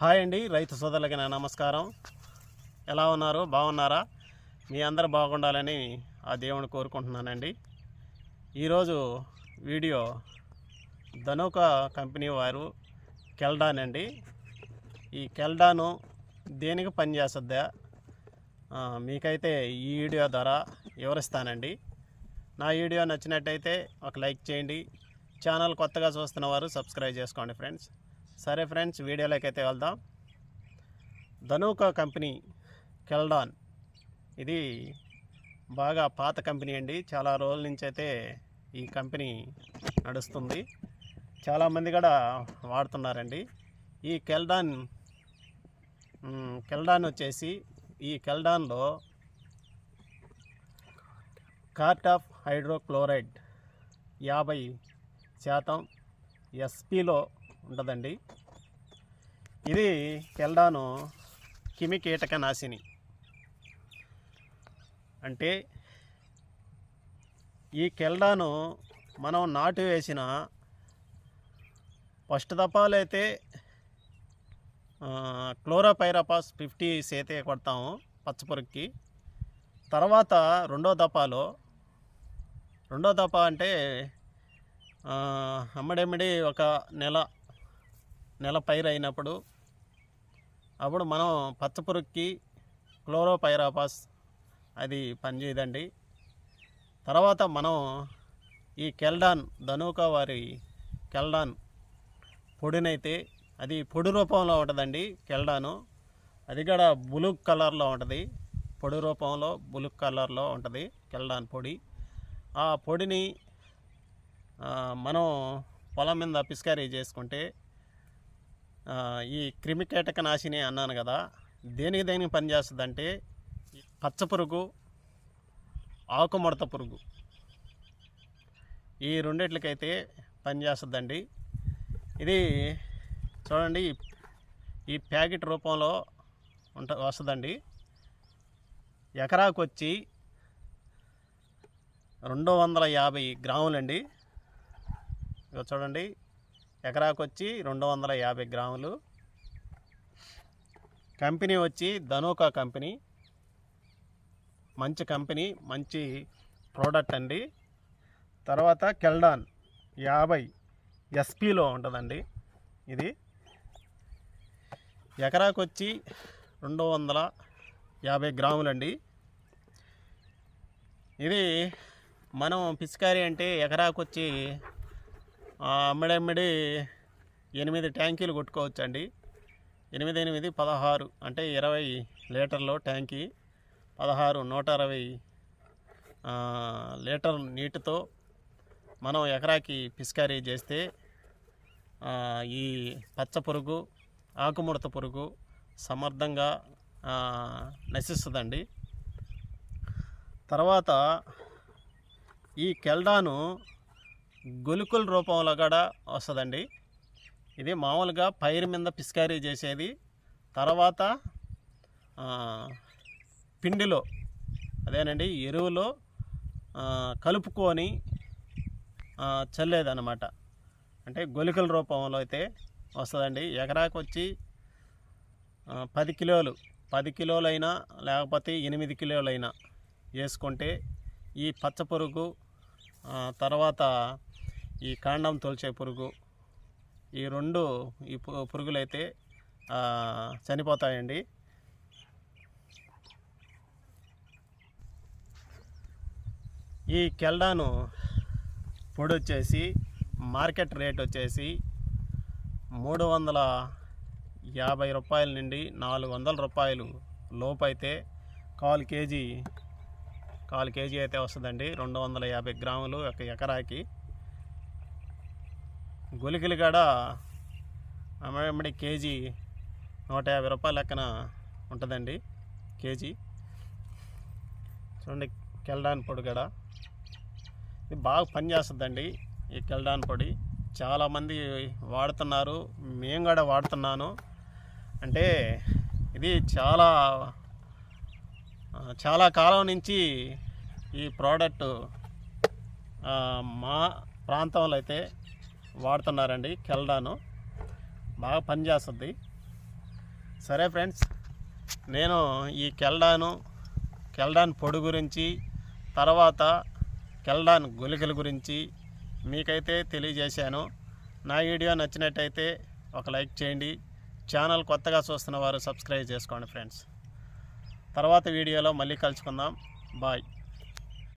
Hi అండి రైతు సోదరులకి నా నమస్కారం. ఎలా ఉన్నారు? బాగున్నారా? మీ అందరు బాగుండాలని ఆ దేవుని కోరుకుంటున్నానండి. ఈరోజు వీడియో ధనుక కంపెనీ వారు కెల్డాన్ అండి. ఈ కెల్డాను దేనికి పనిచేస్తుందా? మీకైతే ఈ వీడియో ద్వారా వివరిస్తానండి. నా వీడియో నచ్చినట్టయితే ఒక లైక్ చేయండి. ఛానల్ కొత్తగా చూస్తున్న వారు సబ్స్క్రైబ్ చేసుకోండి ఫ్రెండ్స్. సరే ఫ్రెండ్స్ వీడియోలోకి అయితే వెళ్దాం. Dhanuka company Caldan. ఇది బాగా పాత కంపెనీ అండి. చాలా రోజుల నుంచి అయితే ఈ కంపెనీ నడుస్తుంది. చాలామంది కూడా వాడుతున్నారండి. ఈ కెల్డాన్ కెల్డాన్ వచ్చేసి ఈ కెల్డాన్లో కార్ట్ ఆఫ్ హైడ్రోక్లోరైడ్ యాభై శాతం ఎస్పీలో ఉంటుందండి. ఇది కెల్డాను కిమి కీటక నాశిని. అంటే ఈ కెల్డాను మనం నాటు వేసిన ఫస్ట్ దపాలైతే అయితే క్లోరోపైరపాస్ ఫిఫ్టీ సేతే కొడతాము పచ్చపురుగుకి తర్వాత రెండో దపాలో రెండో దప అంటే అమ్మడెమ్మడి ఒక నెల నెల పైరు అయినప్పుడు అప్పుడు మనం పచ్చపురుక్కి క్లోరోపైరాపాస్ అది పనిచేయదండి. తర్వాత మనం ఈ కెల్డాన్ ధనుక వారి కెల్డాన్ పొడినైతే అది పొడి రూపంలో ఉంటుందండి కెల్డాను. అది కూడా బ్లూ కలర్లో ఉంటుంది. పొడి రూపంలో బులుగ్ కలర్లో ఉంటుంది కెల్డాన్ పొడి. ఆ పొడిని మనం పొలం మీద పిస్కారీ చేసుకుంటే ఈ క్రిమికీటక నాశిని అన్నాను కదా దేనికి దేనికి పనిచేస్తుందంటే ఈ పచ్చ పురుగు ఆకుముడత పురుగు. ఈ రెండిట్లకైతే పనిచేస్తుందండి ఇది చూడండి ఈ- ప్యాకెట్ రూపంలో ఉంట వస్తుందండి. ఎకరాకు వచ్చి రెండు వందల యాభై గ్రాములండి. చూడండి ఎకరాకు వచ్చి రెండు వందల యాభై గ్రాములు. కంపెనీ వచ్చి ధనోకా కంపెనీ. మంచి కంపెనీ మంచి ప్రోడక్ట్ అండి. తర్వాత కెల్డాన్ యాభై ఎస్పీలో ఉంటుందండి ఇది. ఎకరాకు వచ్చి రెండు వందల యాభై గ్రాములండి. ఇది మనం పిచికారీ అంటే ఎకరాకు వచ్చి అమ్మడమ్మడి ఎనిమిది ట్యాంకీలు కొట్టుకోవచ్చండి. ఎనిమిది ఎనిమిది పదహారు అంటే ఇరవై లీటర్లు ట్యాంకీ పదహారు నూట అరవై లీటర్ నీటితో మనం ఎకరాకి పిస్కారీ చేస్తే ఈ పచ్చ పురుగు ఆకుముడత పురుగు సమర్థంగా నశిస్తుందండి. తర్వాత ఈ కెల్డాను గొలుకుల రూపంలో కూడా వస్తుందండి. ఇది మామూలుగా పైరు మీద పిస్కారీ చేసేది. తర్వాత పిండిలో అదేనండి ఎరువులో కలుపుకొని చల్లేదన్నమాట. అంటే గొలికల రూపంలో అయితే వస్తుందండి. ఎకరాకు వచ్చి పది కిలోలు పది కిలోలైనా లేకపోతే ఎనిమిది కిలోలైనా వేసుకుంటే ఈ పచ్చ పురుగు తర్వాత ఈ కాండం తోల్చే పురుగు ఈ రెండు ఈ పురుగులైతే చనిపోతాయండి. ఈ కెల్డాను పొడి వచ్చేసి మార్కెట్ రేట్ వచ్చేసి మూడు వందల యాభై రూపాయల నుండి నాలుగు వందల రూపాయలు లోపు అయితే కాల్ కేజీ కాల్ కేజీ అయితే వస్తుందండి. రెండు వందల యాభై గ్రాములు ఒక ఎకరాకి. గులికలు కాడ అమ్మడి కేజీ నూట యాభై రూపాయల లెక్కన ఉంటుందండి కేజీ. చూడండి కెల్డాన్ పొడి కూడా ఇది బాగా పనిచేస్తుందండి ఈ కెల్డాన్ పొడి. చాలామంది వాడుతున్నారు మేము కూడా వాడుతున్నాను. అంటే ఇది చాలా చాలా కాలం నుంచి ఈ ప్రోడక్ట్ మా ప్రాంతంలో అయితే వాడుతున్నారండి కెల్డాను. బాగా పనిచేస్తుంది సరే ఫ్రెండ్స్ నేను ఈ కెల్డాను కెల్డాన్ పొడి గురించి తర్వాత కెల్డాన్ గుళికల గురించి మీకైతే తెలియజేశాను. నా వీడియో నచ్చినట్టయితే ఒక లైక్ చేయండి. ఛానల్ కొత్తగా చూస్తున్న వారు సబ్స్క్రైబ్ చేసుకోండి ఫ్రెండ్స్. తర్వాత వీడియోలో మళ్ళీ కలుసుకుందాం. బాయ్.